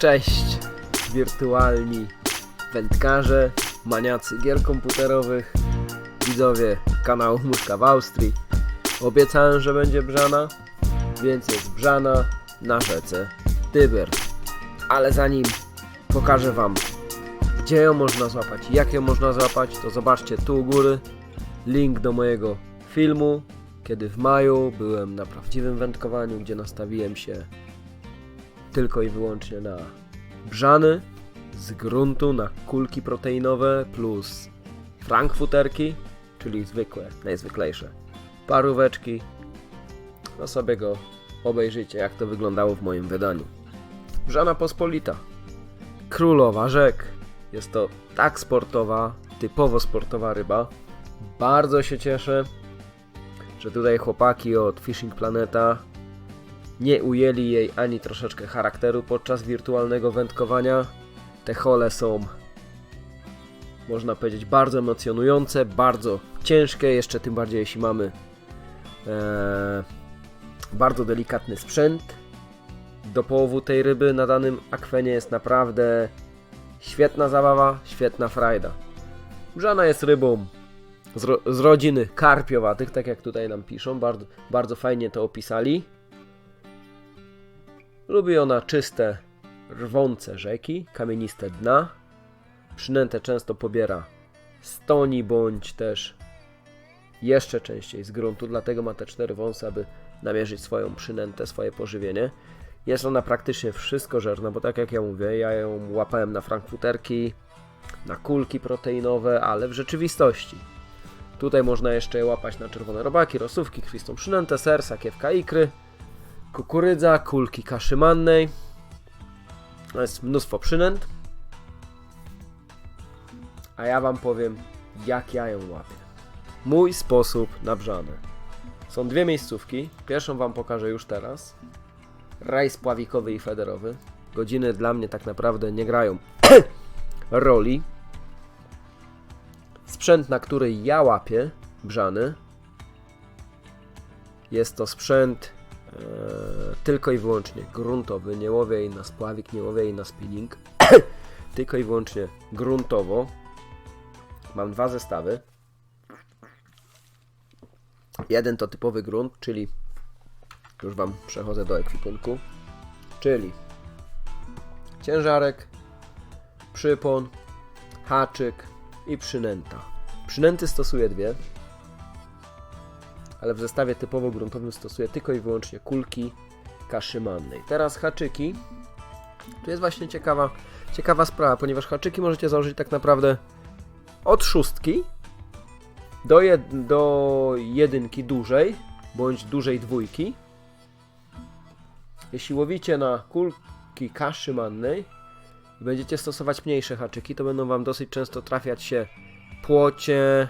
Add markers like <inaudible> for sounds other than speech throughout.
Cześć, wirtualni wędkarze, maniacy gier komputerowych, widzowie kanału Muszka w Austrii. Obiecałem, że będzie brzana, więc jest brzana na rzece Tyber. Ale zanim pokażę Wam, gdzie ją można złapać, jak ją można złapać, to zobaczcie tu u góry link do mojego filmu, kiedy w maju byłem na prawdziwym wędkowaniu, gdzie nastawiłem się tylko i wyłącznie na brzany z gruntu na kulki proteinowe plus frankfuterki, czyli zwykłe, najzwyklejsze paróweczki. No sobie go obejrzyjcie, jak to wyglądało w moim wydaniu. Brzana pospolita, królowa rzek. Jest to tak sportowa, typowo sportowa ryba. Bardzo się cieszę, że tutaj chłopaki od Fishing Planeta nie ujęli jej ani troszeczkę charakteru podczas wirtualnego wędkowania. Te hole są, można powiedzieć, bardzo emocjonujące, bardzo ciężkie, jeszcze tym bardziej jeśli mamy e, bardzo delikatny sprzęt. Do połowu tej ryby na danym akwenie jest naprawdę świetna zabawa, świetna frajda. Brzana jest rybą z, ro, z rodziny karpiowatych, tak jak tutaj nam piszą, bardzo, bardzo fajnie to opisali. Lubi ona czyste, rwące rzeki, kamieniste dna. Przynętę często pobiera z toni bądź też jeszcze częściej z gruntu, dlatego ma te cztery wąsy, aby namierzyć swoją przynętę, swoje pożywienie. Jest ona praktycznie wszystko żerna, bo tak jak ja mówię, ja ją łapałem na frankfuterki, na kulki proteinowe, ale w rzeczywistości. Tutaj można jeszcze je łapać na czerwone robaki, rosówki, krwistą przynętę, ser, sakiewka ikry, kukurydza, kulki kaszy mannej. To jest mnóstwo przynęt. A ja Wam powiem, jak ja ją łapię. Mój sposób na brzane. Są dwie miejscówki. Pierwszą Wam pokażę już teraz. Raj spławikowy i federowy. Godziny dla mnie tak naprawdę nie grają <coughs> roli. Sprzęt, na który ja łapię brzany, jest to sprzęt e, tylko i wyłącznie gruntowy. Nie łowię jej na spławik, nie łowię jej na spinning. <coughs> tylko i wyłącznie gruntowo. Mam dwa zestawy. Jeden to typowy grunt, czyli już Wam przechodzę do ekwipunku, czyli ciężarek, przypon, haczyk i przynęta. Przynęty stosuję dwie, ale w zestawie typowo gruntowym stosuję tylko i wyłącznie kulki kaszy mannej. Teraz haczyki. Tu jest właśnie ciekawa, ciekawa sprawa, ponieważ haczyki możecie założyć tak naprawdę od szóstki do, jed do jedynki dużej, bądź dużej dwójki. Jeśli łowicie na kulki kaszy mannej i będziecie stosować mniejsze haczyki, to będą Wam dosyć często trafiać się płocie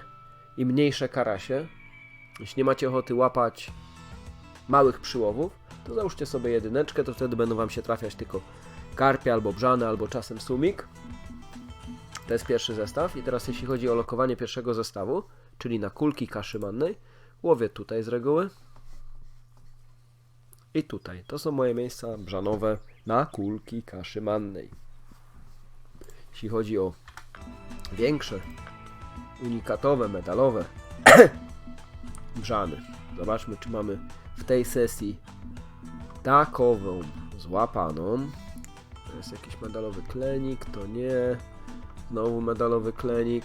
i mniejsze karasie. Jeśli nie macie ochoty łapać małych przyłowów, to załóżcie sobie jedyneczkę, to wtedy będą Wam się trafiać tylko karpie albo brzane, albo czasem sumik. To jest pierwszy zestaw. I teraz jeśli chodzi o lokowanie pierwszego zestawu, czyli na kulki kaszy mannej, łowię tutaj z reguły. I tutaj. To są moje miejsca brzanowe na kulki kaszy mannej. Jeśli chodzi o większe, unikatowe, medalowe <clears throat> brzany. Zobaczmy, czy mamy w tej sesji takową złapaną. To jest jakiś medalowy klenik, to nie. Znowu medalowy klenik.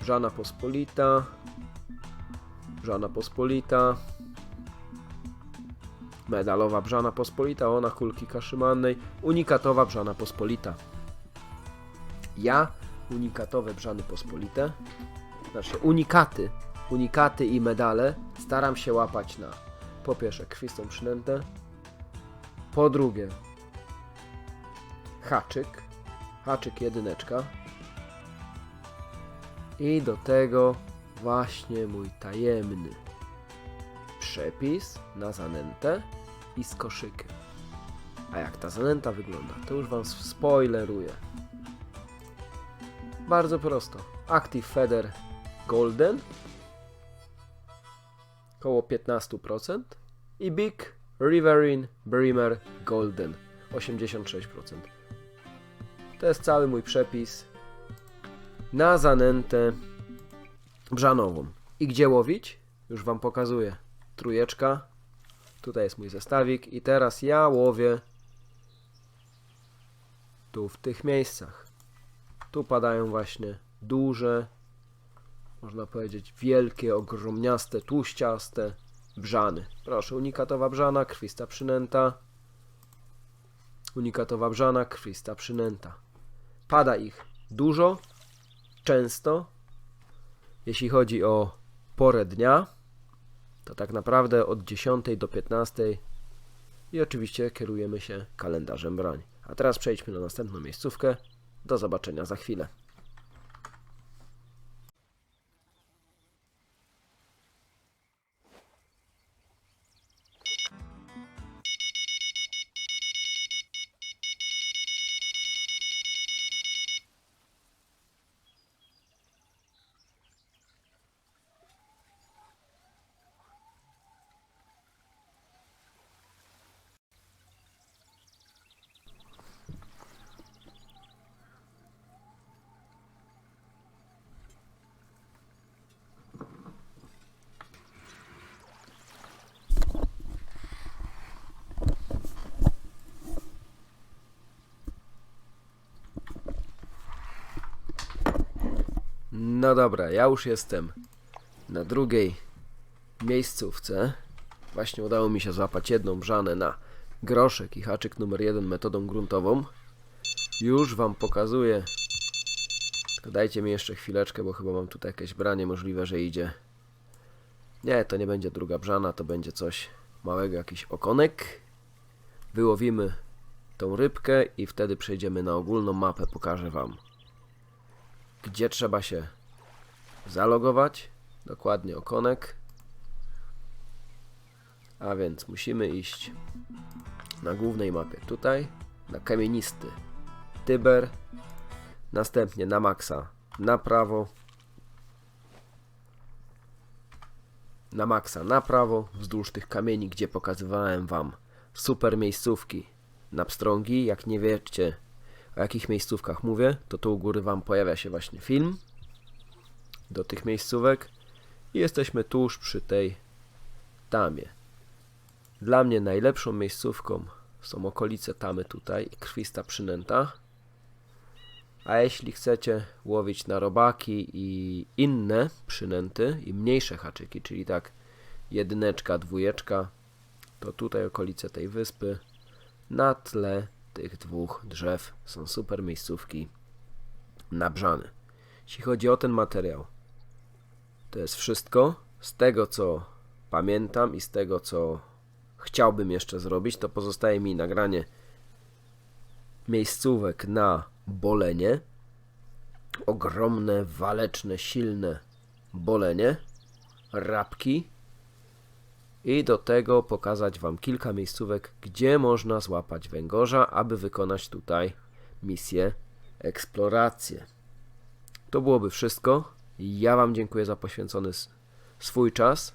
Brzana pospolita. Brzana pospolita. Medalowa brzana pospolita, ona kulki kaszymannej. Unikatowa brzana pospolita. Ja unikatowe brzany pospolite, znaczy unikaty, unikaty i medale staram się łapać na po pierwsze krwistą przynętę, po drugie haczyk, haczyk jedyneczka i do tego właśnie mój tajemny przepis na zanętę i z koszykiem. A jak ta zanęta wygląda, to już Wam spoileruję. Bardzo prosto. Active Feather Golden około 15% i Big Riverine Brimmer Golden 86%. To jest cały mój przepis na zanętę brzanową. I gdzie łowić? Już Wam pokazuję. Trójeczka. Tutaj jest mój zestawik i teraz ja łowię tu w tych miejscach. Tu padają właśnie duże, można powiedzieć wielkie, ogromniaste, tłuściaste brzany. Proszę, unikatowa brzana, krwista przynęta. Unikatowa brzana, krwista przynęta. Pada ich dużo, często. Jeśli chodzi o porę dnia, to tak naprawdę od 10 do 15 i oczywiście kierujemy się kalendarzem brań. A teraz przejdźmy na następną miejscówkę. Do zobaczenia za chwilę. No dobra, ja już jestem na drugiej miejscówce. Właśnie udało mi się złapać jedną brzanę na groszek i haczyk numer jeden metodą gruntową. Już Wam pokazuję. Tylko dajcie mi jeszcze chwileczkę, bo chyba mam tutaj jakieś branie możliwe, że idzie. Nie, to nie będzie druga brzana, to będzie coś małego, jakiś okonek. Wyłowimy tą rybkę i wtedy przejdziemy na ogólną mapę, pokażę Wam gdzie trzeba się zalogować. Dokładnie okonek. A więc musimy iść na głównej mapie tutaj, na kamienisty Tyber, następnie na maksa na prawo, na maksa na prawo, wzdłuż tych kamieni, gdzie pokazywałem Wam super miejscówki na pstrągi. Jak nie wiecie, o jakich miejscówkach mówię, to tu u góry Wam pojawia się właśnie film do tych miejscówek i jesteśmy tuż przy tej tamie. Dla mnie najlepszą miejscówką są okolice tamy tutaj i krwista przynęta. A jeśli chcecie łowić na robaki i inne przynęty i mniejsze haczyki, czyli tak jedyneczka, dwójeczka, to tutaj okolice tej wyspy na tle tych dwóch drzew są super miejscówki na brzany. Jeśli chodzi o ten materiał, to jest wszystko. Z tego co pamiętam i z tego co chciałbym jeszcze zrobić, to pozostaje mi nagranie miejscówek na bolenie. Ogromne, waleczne, silne bolenie. Rabki. I do tego pokazać Wam kilka miejscówek, gdzie można złapać węgorza, aby wykonać tutaj misję eksplorację. To byłoby wszystko. Ja Wam dziękuję za poświęcony swój czas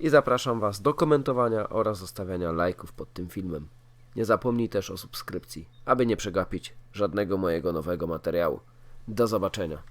i zapraszam Was do komentowania oraz zostawiania lajków pod tym filmem. Nie zapomnij też o subskrypcji, aby nie przegapić żadnego mojego nowego materiału. Do zobaczenia.